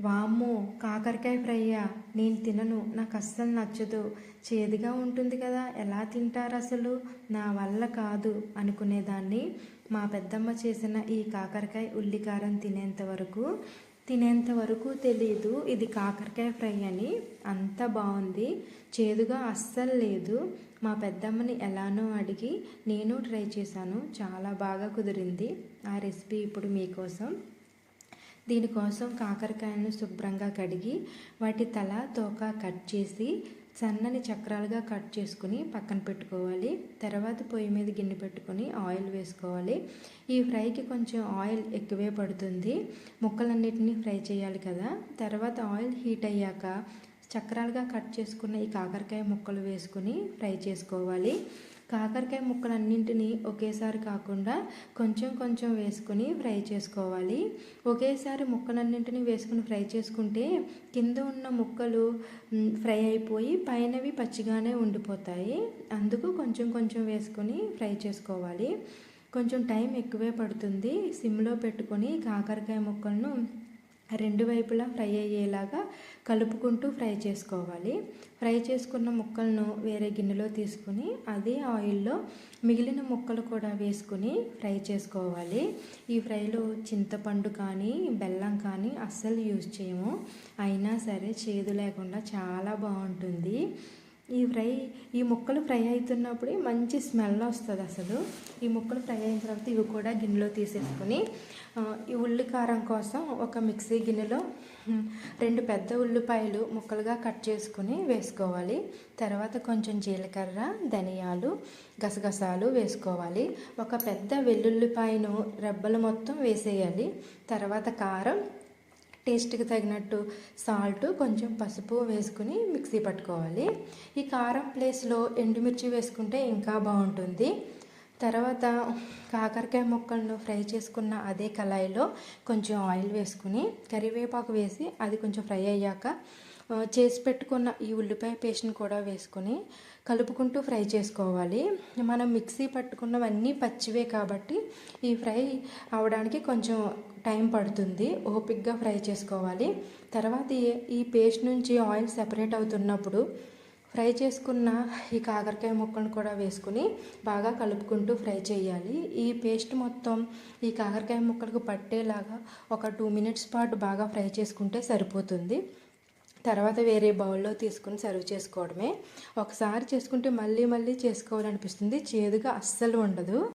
వామ్మో కాకరకాయ ఫ్రైయా నేను తినను నాకు అస్సలు నచ్చదు. చేదుగా ఉంటుంది కదా ఎలా తింటారు అసలు నా వల్ల కాదు అనుకునేదాన్ని. మా పెద్దమ్మ చేసిన ఈ కాకరకాయ ఉల్లికారం తినేంత వరకు తినేంత వరకు తెలియదు ఇది కాకరకాయ ఫ్రై అని అంత బాగుంది చేదుగా అస్సలు లేదు. మా పెద్దమ్మని ఎలానో అడిగి నేను ట్రై చేశాను. చాలా బాగా కుదిరింది. ఆ రెసిపీ ఇప్పుడు మీకోసం. దీనికోసం కాకరకాయలను శుభ్రంగా కడిగి వాటి తల తోక కట్ చేసి సన్నని చక్రాలుగా కట్ చేసుకుని పక్కన పెట్టుకోవాలి. తర్వాత పొయ్యి మీద గిన్నె పెట్టుకొని ఆయిల్ వేసుకోవాలి. ఈ ఫ్రైకి కొంచెం ఆయిల్ ఎక్కువే పడుతుంది. ముక్కలన్నిటినీ ఫ్రై చేయాలి కదా. తర్వాత ఆయిల్ హీట్ అయ్యాక చక్రాలుగా కట్ చేసుకున్న ఈ కాకరకాయ ముక్కలు వేసుకుని ఫ్రై చేసుకోవాలి. కాకరకాయ ముక్కలన్నింటినీ ఒకేసారి కాకుండా కొంచెం కొంచెం వేసుకొని ఫ్రై చేసుకోవాలి. ఒకేసారి ముక్కలన్నింటినీ వేసుకుని ఫ్రై చేసుకుంటే కింద ఉన్న ముక్కలు ఫ్రై అయిపోయి పైనవి పచ్చిగానే ఉండిపోతాయి. అందుకు కొంచెం కొంచెం వేసుకొని ఫ్రై చేసుకోవాలి. కొంచెం టైం ఎక్కువే పడుతుంది. సిమ్లో పెట్టుకొని కాకరకాయ ముక్కలను రెండు వైపులా ఫ్రై అయ్యేలాగా కలుపుకుంటూ ఫ్రై చేసుకోవాలి. ఫ్రై చేసుకున్న ముక్కలను వేరే గిన్నెలో తీసుకుని అదే ఆయిల్లో మిగిలిన ముక్కలు కూడా వేసుకుని ఫ్రై చేసుకోవాలి. ఈ ఫ్రైలో చింతపండు కానీ బెల్లం కానీ అస్సలు యూజ్ చేయము. అయినా సరే చేదు లేకుండా చాలా బాగుంటుంది. ఈ ఫ్రై ఈ ముక్కలు ఫ్రై అవుతున్నప్పుడే మంచి స్మెల్ వస్తుంది అసలు. ఈ ముక్కలు ఫ్రై అయిన తర్వాత ఇవి కూడా గిన్నెలో తీసేసుకొని ఈ ఉల్లి కారం కోసం ఒక మిక్సీ గిన్నెలో రెండు పెద్ద ఉల్లిపాయలు ముక్కలుగా కట్ చేసుకుని వేసుకోవాలి. తర్వాత కొంచెం జీలకర్ర ధనియాలు గసగసాలు వేసుకోవాలి. ఒక పెద్ద వెల్లుల్లిపాయను రెబ్బలు మొత్తం వేసేయాలి. తర్వాత కారం టేస్ట్కి తగినట్టు సాల్ట్ కొంచెం పసుపు వేసుకుని మిక్సీ పట్టుకోవాలి. ఈ కారం ప్లేస్లో ఎండుమిర్చి వేసుకుంటే ఇంకా బాగుంటుంది. తర్వాత కాకరకాయ ముక్కలను ఫ్రై చేసుకున్న అదే కళాయిలో కొంచెం ఆయిల్ వేసుకుని కరివేపాకు వేసి అది కొంచెం ఫ్రై అయ్యాక చేసి పెట్టుకున్న ఈ ఉల్లిపాయ పేస్ట్ని కూడా వేసుకొని కలుపుకుంటూ ఫ్రై చేసుకోవాలి. మనం మిక్సీ పట్టుకున్నవన్నీ పచ్చివే కాబట్టి ఈ ఫ్రై అవడానికి కొంచెం టైం పడుతుంది. ఓపిక్గా ఫ్రై చేసుకోవాలి. తర్వాత ఈ పేస్ట్ నుంచి ఆయిల్ సెపరేట్ అవుతున్నప్పుడు ఫ్రై చేసుకున్న ఈ కాకరకాయ ముక్కను కూడా వేసుకుని బాగా కలుపుకుంటూ ఫ్రై చేయాలి. ఈ పేస్ట్ మొత్తం ఈ కాకరకాయ ముక్కలకు పట్టేలాగా ఒక టూ మినిట్స్ పాటు బాగా ఫ్రై చేసుకుంటే సరిపోతుంది. తర్వాత వేరే బౌల్లో తీసుకుని సర్వ్ చేసుకోవడమే. ఒకసారి చేసుకుంటే మళ్ళీ మళ్ళీ చేసుకోవాలనిపిస్తుంది. చేదుగా అస్సలు ఉండదు.